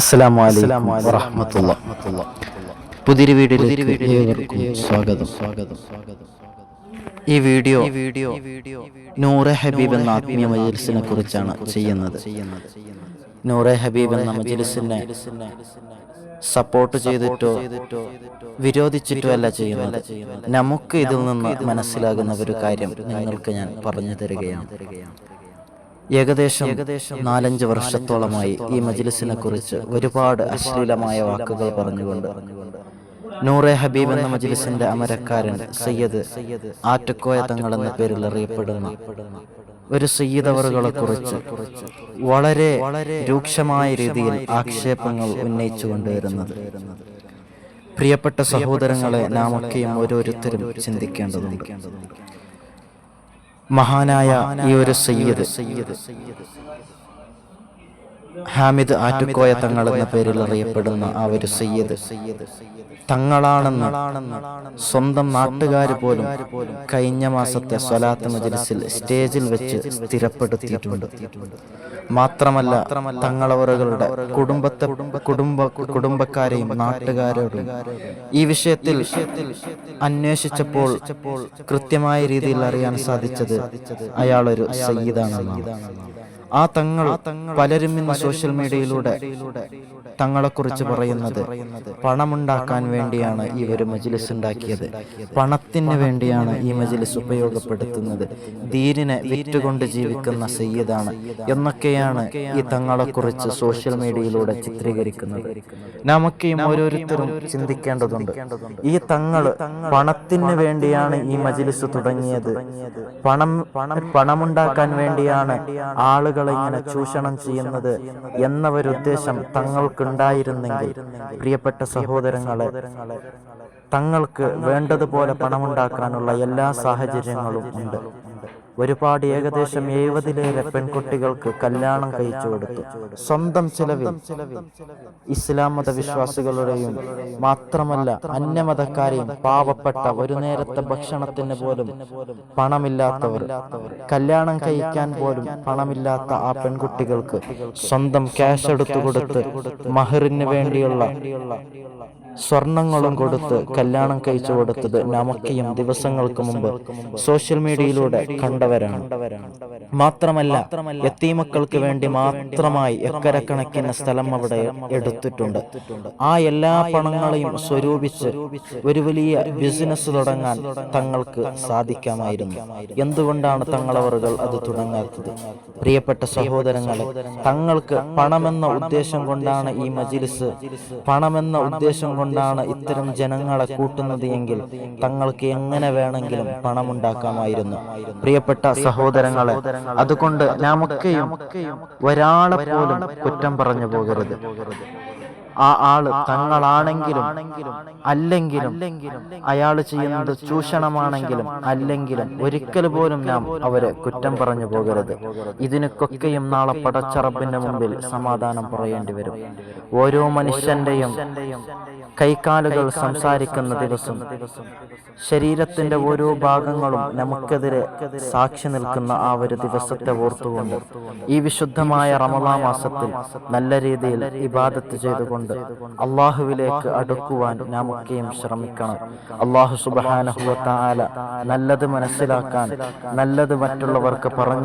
അസ്സലാമു അലൈക്കും വറഹ്മത്തുള്ളാഹി. പുതിയൊരു വീഡിയോയിലേക്ക് സ്വാഗതം. സ്വാഗതം ഈ വീഡിയോ വീഡിയോ നൂറെ ഹബീബ് എന്ന ആത്മീയ മജലിസിനെ കുറിച്ചാണ് ചെയ്യുന്നത്. നൂറെ ഹബീബ് എന്ന മജലിസിനെ സപ്പോർട്ട് ചെയ്തിട്ടോ വിരോധിച്ചിട്ടോ അല്ല ചെയ്യുന്നത്. നമുക്ക് ഇതിൽ നിന്ന് മനസ്സിലാകുന്ന ഒരു കാര്യം നിങ്ങൾക്ക് ഞാൻ പറഞ്ഞു തരികയാണ്. ഏകദേശം ഏകദേശം നാലഞ്ച് വർഷത്തോളമായി ഈ മജ്ലിസിനെ കുറിച്ച് ഒരുപാട് അശ്ലീലമായ വാക്കുകൾ പറഞ്ഞുകൊണ്ട് നൂറെ ഹബീബ് എന്ന മജ്ലിസിന്റെ അമരക്കാരൻ സയ്യദ് ആറ്റക്കോയ തങ്ങൾ എന്ന പേരിൽ അറിയപ്പെടുന്ന ഒരു സയ്യിദവറുകളെ കുറിച്ച് വളരെ രൂക്ഷമായ രീതിയിൽ ആക്ഷേപങ്ങൾ ഉന്നയിച്ചു കൊണ്ടുവരുന്നത്. പ്രിയപ്പെട്ട സഹോദരങ്ങളെ നാമൊക്കെയും ഓരോരുത്തരും ചിന്തിക്കേണ്ടതുണ്ട്. മഹാനായ ഈ ഒരു സയ്യിദ്. ഹാമിദ് ആറ്റുക്കോയ തങ്ങൾ എന്ന പേരിൽ അറിയപ്പെടുന്ന ആ ഒരു സയ്യദ്. തങ്ങളാണെന്ന് സ്വന്തം നാട്ടുകാർ പോലും കഴിഞ്ഞ മാസത്തെ സ്വലാത്ത് മജലിസിൽ സ്റ്റേജിൽ വെച്ച് സ്ഥിരപ്പെടുത്തിയിട്ടുണ്ട്. മാത്രമല്ല തങ്ങളവറുകളുടെ കുടുംബത്തെ കുടുംബ കുടുംബക്കാരെയും നാട്ടുകാരോടും ഈ വിഷയത്തിൽ അന്വേഷിച്ചപ്പോൾ കൃത്യമായ രീതിയിൽ അറിയാൻ സാധിച്ചത് അയാളൊരു സയ്യിദാണെന്നാണ്. ആ തങ്ങൾ പലരും ഇന്ന് സോഷ്യൽ മീഡിയയിലൂടെ തങ്ങളെക്കുറിച്ച് പറയുന്നത് പണമുണ്ടാക്കാൻ വേണ്ടിയാണ് ഈ ഒരു മജ്ലിസ് ഉണ്ടാക്കിയത്. പണത്തിന് വേണ്ടിയാണ് ഈ മജ്ലിസ് ഉപയോഗപ്പെടുത്തുന്നത്. ദീനിനെ വിറ്റുകൊണ്ട് ജീവിക്കുന്ന സയ്യിദാണ് എന്നൊക്കെയാണ് ഈ തങ്ങളെക്കുറിച്ച് സോഷ്യൽ മീഡിയയിലൂടെ ചിത്രീകരിക്കുന്നത്. നമുക്കും ഓരോരുത്തരും ചിന്തിക്കേണ്ടതുണ്ട്. ഈ തങ്ങൾ പണത്തിന് വേണ്ടിയാണ് ഈ മജ്ലിസ് തുടങ്ങിയത്. പണം പണമുണ്ടാക്കാൻ വേണ്ടിയാണ് ആളുകളെ ഇങ്ങനെ ചൂഷണം ചെയ്യുന്നത് എന്ന ഒരു ഉദ്ദേശം തങ്ങൾക്കുണ്ടായിരുന്നെങ്കിൽ. പ്രിയപ്പെട്ട സഹോദരങ്ങളെ തങ്ങൾക്ക് വേണ്ടതുപോലെ പണമുണ്ടാക്കാനുള്ള എല്ലാ സാഹചര്യങ്ങളും ഉണ്ട്. ഒരുപാട് ഏകദേശം എഴുപതിലേറെ പെൺകുട്ടികൾക്ക് കല്യാണം കഴിച്ചു കൊടുത്തു. സ്വന്തം ചിലവിൽ ഇസ്ലാം മത വിശ്വാസികളുടെയും മാത്രമല്ല അന്യമതക്കാരെയും പാവപ്പെട്ട ഒരു നേരത്തെ ഭക്ഷണത്തിന് പോലും പണമില്ലാത്തവർ. കല്യാണം കഴിക്കാൻ പോലും പണമില്ലാത്ത ആ പെൺകുട്ടികൾക്ക് സ്വന്തം ക്യാഷ് എടുത്തു കൊടുത്ത് മഹറിന് വേണ്ടിയുള്ള സ്വർണങ്ങളും കൊടുത്ത് കല്യാണം കഴിച്ചു കൊടുത്തത് നമുക്കിയും ദിവസങ്ങൾക്ക് മുമ്പ്. സോഷ്യൽ മീഡിയയിലൂടെ കണ്ടവരാണ്. മാത്രമല്ല എത്തീമക്കൾക്ക് വേണ്ടി മാത്രമായി എക്കരക്കണക്കിന് സ്ഥലം അവിടെ എടുത്തിട്ടുണ്ട്. ആ എല്ലാ പണങ്ങളെയും സ്വരൂപിച്ച് ഒരു വലിയ ബിസിനസ് തുടങ്ങാൻ തങ്ങൾക്ക് സാധിക്കാമായിരുന്നു. എന്തുകൊണ്ടാണ് തങ്ങളവറുകൾ അത് തുടങ്ങാത്തത്? പ്രിയപ്പെട്ട സഹോദരങ്ങളെ തങ്ങൾക്ക് പണമെന്ന ഉദ്ദേശം കൊണ്ടാണ് ഈ മജിലിസ് പണമെന്ന ഉദ്ദേശം കൊണ്ടാണ് ഇത്തരം ജനങ്ങളെ കൂട്ടുന്നത് എങ്കിൽ തങ്ങൾക്ക് എങ്ങനെ വേണമെങ്കിലും പണമുണ്ടാക്കാമായിരുന്നു. പ്രിയപ്പെട്ട സഹോദരങ്ങളെ അതുകൊണ്ട് നമുക്കെയും ഒരാളെ പോലും കുറ്റം പറഞ്ഞു പോകരുത്. ആ ആൾ തങ്ങളാണെങ്കിലും അല്ലെങ്കിലും അയാൾ ചെയ്യുന്നത് ചൂഷണമാണെങ്കിലും അല്ലെങ്കിലും ഒരിക്കൽ പോലും നാം അവരെ കുറ്റം പറഞ്ഞു പോകരുത്. ഇതിനൊക്കെയും നാളെ പടച്ചറപ്പിന്റെ മുമ്പിൽ സമാധാനം പറയേണ്ടി വരും. ഓരോ മനുഷ്യന്റെയും കൈകാലുകൾ സംസാരിക്കുന്ന ദിവസം ശരീരത്തിന്റെ ഓരോ ഭാഗങ്ങളും നമുക്കെതിരെ സാക്ഷി നിൽക്കുന്ന ആ ഒരു ദിവസത്തെ ഓർത്തുകൊണ്ട് ഈ വിശുദ്ധമായ റമദാ മാസത്തിൽ നല്ല രീതിയിൽ ഇബാദത്ത് ചെയ്തുകൊണ്ട് അള്ളാഹുവിലേക്ക് അടുക്കുവാൻ നമുക്കെയും ശ്രമിക്കണം. അള്ളാഹു സുബാനഹുവ നല്ലത് മനസ്സിലാക്കാൻ നല്ലത് മറ്റുള്ളവർക്ക് പറഞ്ഞു